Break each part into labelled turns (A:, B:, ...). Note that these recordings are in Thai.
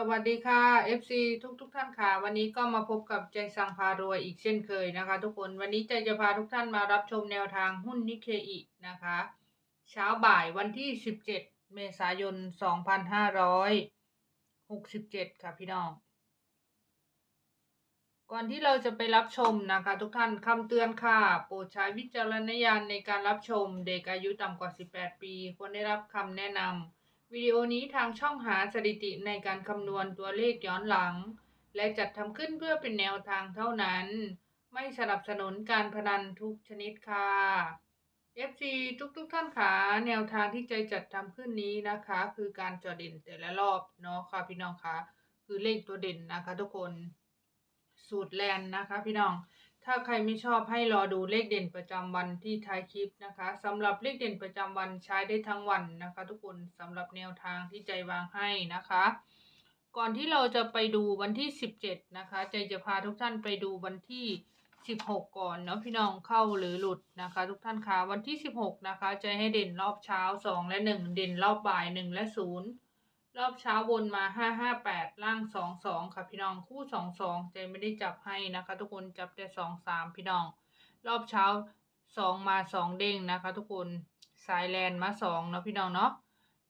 A: สวัสดีค่ะ FC ทุกทุกท่านค่ะ วันนี้ก็มาพบกับใจสังพารวยอีกเช่นเคยนะคะ ทุกคนวันนี้ใจจะพาทุกท่านมารับชมแนวทางหุ้นนิเคอินะคะ เช้าบ่ายวันที่ 17 เมษายน 2567 ค่ะพี่น้อง ก่อนที่เราจะไปรับชมนะคะ ทุกท่านคำเตือนค่ะ โปรดใช้วิจารณญาณในการรับชมเด็กอายุต่ำกว่า 18 ปี ควรได้รับคำแนะนำ วิดีโอนี้ทางช่องหาสถิติในการคำนวณตัวเลขย้อนหลัง และจัดทำขึ้นเพื่อเป็นแนวทางเท่านั้น ไม่สนับสนุนการพนันทุกชนิดค่ะ FC ทุกๆท่านค่ะแนวทางที่ใจจัดทำขึ้นนี้นะคะ คือการจอเด่นแต่ละรอบเนาะค่ะพี่น้องคะคือเลขตัวเด่นนะคะทุกคน สูตรแลนนะคะพี่น้อง ถ้าใครไม่ชอบให้รอดูเลขเด่นประจำวันที่ท้ายคลิปนะคะสำหรับเลขเด่นประจำวันใช้ได้ทั้งวันนะคะ ทุกคนสำหรับแนวทางที่ใจวางให้นะคะ ก่อนที่เราจะไปดูวันที่ 17 นะคะ ใจจะพาทุกท่านไปดูวันที่ 16 ก่อนเนาะพี่น้องเข้าหรือหลุดนะคะ ทุกท่านคะวันที่ 16 นะคะ ใจให้เด่นรอบเช้า 2 และ 1 เด่นรอบบ่าย 1 และ 0 รอบเช้าวนมาห้าห้าแปดล่างสองสองค่ะพี่น้องคู่สองสองใจไม่ได้จับให้นะคะ ทุกคนจับแต่สองสามพี่น้อง รอบเช้าสองมาสองเด้งนะคะ ทุกคนสายแลนมาสองเนาะพี่น้องเนาะ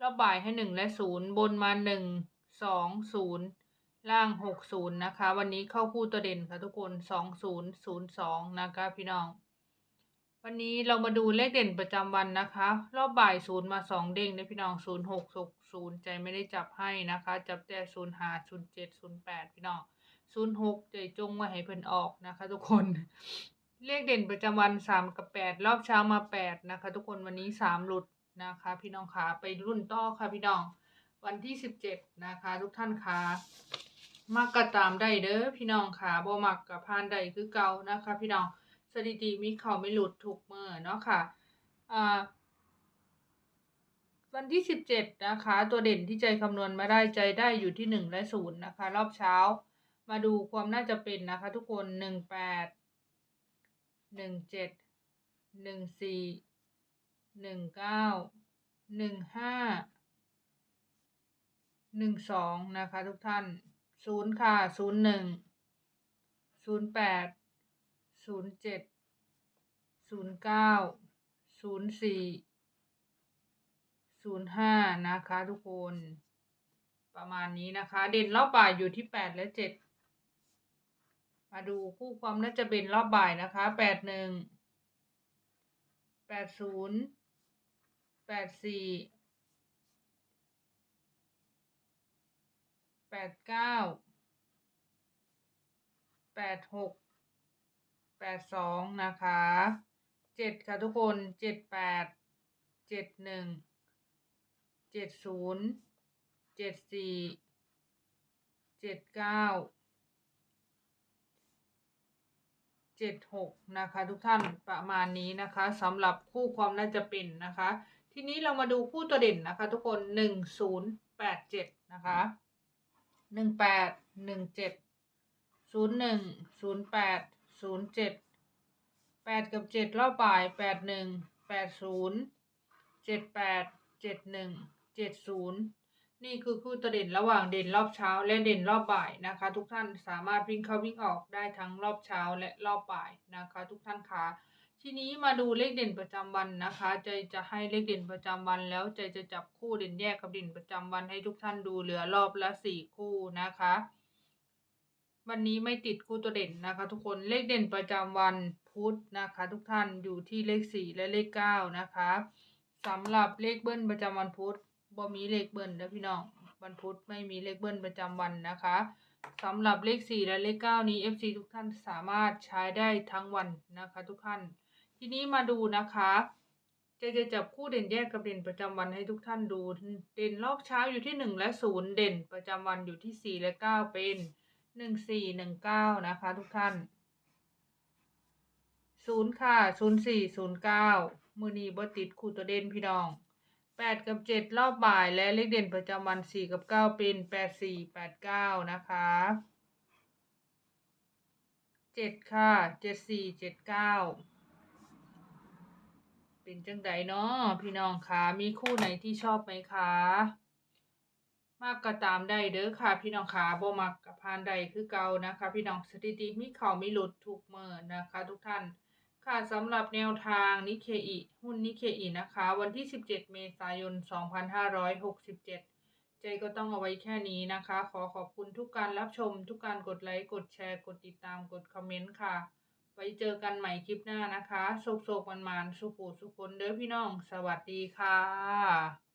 A: รอบบ่ายให้หนึ่งและศูนย์บนมาหนึ่งสองศูนย์ล่างหกศูนย์นะคะ วันนี้เข้าคู่ตัวเด่นค่ะทุกคนสองศูนย์ศูนย์สองนะคะพี่น้อง วันนี้เรามาดูเลขเด่นประจำวันนะคะ รอบบ่ายศูนย์มาสองเด้งนะพี่น้องศูนย์หกศูนย์ใจไม่ได้จับให้นะคะ จับแต่ศูนย์หาศูนย์เจ็ดศูนย์แปดพี่น้องศูนย์หกใจจงไว้ให้เพิ่นออกนะคะ ทุกคน เลขเด่นประจำวันสามกับแปดรอบเช้ามาแปดนะคะ ทุกคนวันนี้สามหลุดนะคะ พี่น้องขาไปรุ่นต่อค่ะพี่น้อง วันที่สิบเจ็ดนะคะ ทุกท่านคะมักก็ตามได้เด้อพี่น้องขาบ่มักกับพานใดคือเก่านะคะ พี่น้อง ถิติมีเข่าไม่หลุดถูกเมื่อเนาะค่ะอ่าวันที่สิบเจ็ดนะคะ ตัวเด่นที่ใจคำนวณมาได้ใจได้อยู่ที่หนึ่งและศูนย์นะคะ รอบเช้ามาดูความน่าจะเป็นนะคะ ทุกคนหนึ่งแปดหนึ่งเจ็ดหนึ่งสี่หนึ่งเก้าหนึ่งห้าหนึ่งสองนะคะ ทุกท่านศูนย์ค่ะศูนย์หนึ่งศูนย์แปด ศูนย์เจ็ดศูนย์เก้าศูนย์สี่ศูนย์ห้านะคะทุกคน ประมาณนี้นะคะ เด่นรอบบ่ายอยู่ที่แปดและเจ็ดมาดูคู่ความน่าจะเป็นรอบบ่ายนะคะแปดหนึ่งแปดศูนย์แปดสี่แปดเก้าแปดหก แปดสองนะคะเจ็ดค่ะทุกคนเจ็ดแปดเจ็ดหนึ่งเจ็ดศูนย์เจ็ดสี่เจ็ดเก้าเจ็ดหกนะคะทุกท่านประมาณนี้นะคะสำหรับคู่ความน่าจะเป็นนะคะ ทีนี้เรามาดูคู่ตัวเด่นนะคะ ทุกคนหนึ่งศูนย์แปดเจ็ดนะคะหนึ่งแปดหนึ่งเจ็ดศูนย์หนึ่งศูนย์แปด ศูนย์เจ็ดแปดกับเจ็ดรอบบ่ายแปดหนึ่งแปดศูนย์เจ็ดแปดเจ็ดหนึ่งเจ็ดศูนย์นี่คือคู่ตัวเด่นระหว่างเด่นรอบเช้าและเด่นรอบบ่ายนะคะ ทุกท่านสามารถวิ่งเข้าวิ่งออกได้ทั้งรอบเช้าและรอบบ่ายนะคะ ทุกท่านคะทีนี้มาดูเลขเด่นประจำวันนะคะ ใจจะให้เลขเด่นประจำวัน แล้วใจจะจับคู่เด่นแยกกับเด่นประจำวันให้ทุกท่านดูเหลือรอบละสี่คู่นะคะ วันนี้ไม่ติดคู่ตัวเด่นนะคะ ทุกคนเลขเด่นประจำวันพุธนะคะ ทุกท่านอยู่ที่เลขสี่และเลขเก้านะคะสำหรับเลขเบิ้ลประจำวันพุธบ่มีเลขเบิ้ลนะพี่น้องวันพุธไม่มีเลขเบิ้ลประจำวันนะคะสำหรับเลขสี่และเลขเก้านี้ FC ทุกท่านสามารถใช้ได้ทั้งวันนะคะ ทุกท่าน ทีนี้มาดูนะคะจะจะจับคู่เด่นแยกกับเด่นประจำวันให้ทุกท่านดู เด่นรอบเช้าอยู่ที่หนึ่งและศูนย์เด่นประจำวันอยู่ที่สี่และเก้าเป็น หนึ่งสี่หนึ่งเก้านะคะทุกท่านศูนย์ค่ะศูนย์สี่ศูนย์เก้ามือนีบติดคู่ตัวเด่นพี่น้องแปดกับเจ็ดรอบบ่ายและเลขเด่นประจำวันสี่กับเก้าเป็นแปดสี่แปดเก้านะคะเจ็ดค่ะเจ็ดสี่เจ็ดเก้าเป็นจังไดเนาะพี่น้องคะมีคู่ไหนที่ชอบไหมคะ มากก็ตามได้เด้อค่ะ พี่น้องขาบ่มักกับพานใดคือเก่านะคะ พี่น้องสถิติมีเข้ามีหลุดทุกเมื่อนะคะ ทุกท่านค่ะสำหรับแนวทางนิเคอิหุ้นนิเคอินะคะ วันที่ 17 เมษายน 2567 ใจก็ต้องเอาไว้แค่นี้นะคะ ขอขอบคุณทุกการรับชม ทุกการกดไลค์ กดแชร์ กดติดตาม กดคอมเมนต์ค่ะ ไว้เจอกันใหม่คลิปหน้านะคะโศกโศกมันมันๆสุขุสุขคนเด้อพี่น้อง สวัสดีค่ะ